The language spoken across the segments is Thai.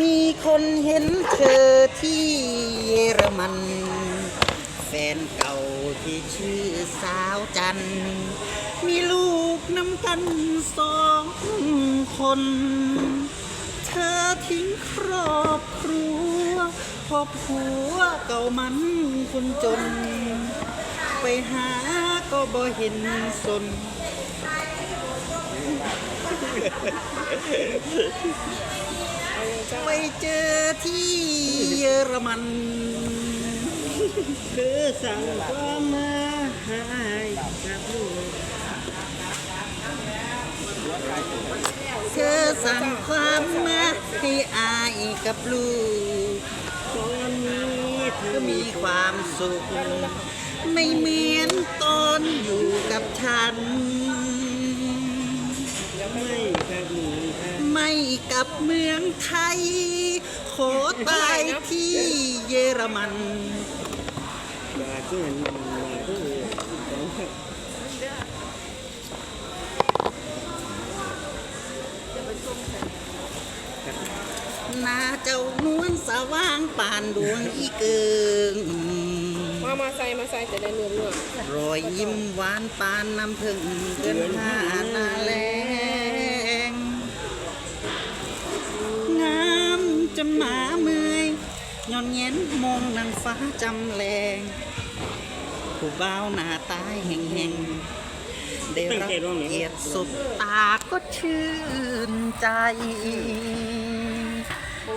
มีคนเห็นเธอที่เยอรมัน แฟนเก่าที่ชื่อสาวจัน มีลูกน้ำกันสองคน เธอทิ้งครอบครัวพอผัวเก่ามันคนจน ไปหาก็บ่เห็นสน ไปเจอที่เยอรมันเคือสั่งความมาหายกับลูกเธอสั่งความมาให้อายกับลูกตอนนี้เธก็อมีความสุข ไม่เหมือนตอนอยู่กับฉัน ไม่กับหนูค่ะไม่กับเมืองไทย ขอตายที่เยอรมันบาก็เห็นบาก็เห็นหน้าเจ้านวลสว่างป่านดวงอีเกิงมามาใส่มาใส่จะได้เนื้อเนื้อรอยยิ้มหวานปานน้ำพึ่งเกินหาหนาแรง มองนางฟ้าจำแรงผู้บ่าวหน้าตายแห่งๆได้รับเกียรติสุดตาก็ชื่นใจ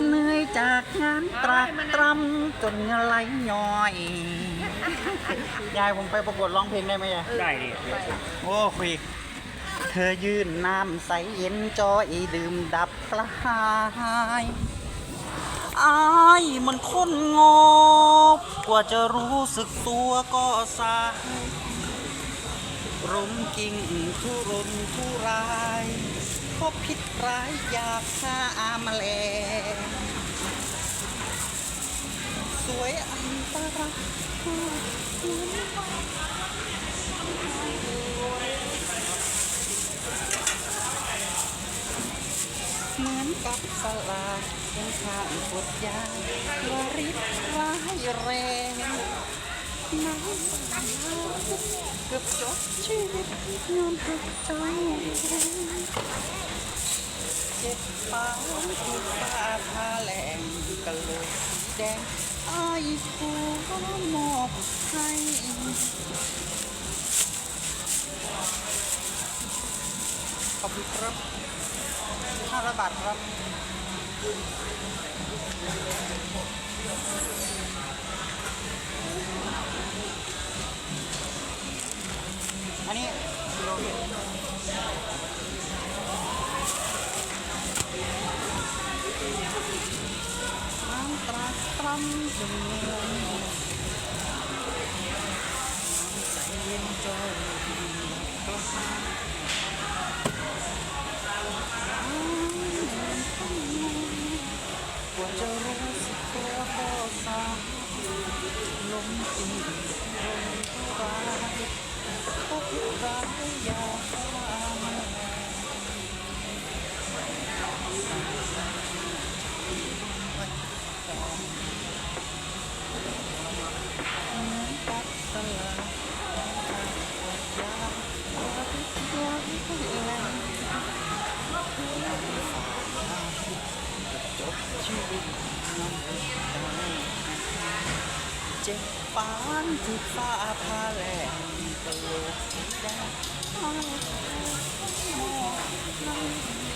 เหนื่อยจากงานตรากตรำจนเหงื่อไหลย้อย ยายผมไปประกวดร้องเพลงได้ไหมยายได้ดิโอ้คุยเธอยื่นน้ำใสเย็นจอยดื่มดับกระหาย อายมันคนงบกว่าจะรู้สึกตัวก็สายรมกิ่งทุรนทุรายเพราะพิษร้ายอยากฆ่าแมลงสวยอันตราย กับสลาเป็นข้างกดยาวาริดร้ายแรงน้ำตาเกือบจบชีวิตยอมหักใจเจ็บปานถูกฟ้าพาแหลงกะโหลกสีแดงอายผู้มอบให้ขอบคุณครับ ห้าร้อยบาทครับอันนี้กิโลเดียวน้ำตราตรำจนเหนื่อยน้ำใสเย็นจอ เจ็บปานที่ฟ้าพาแลงตลกสีแดงอ้าวมองนั่ง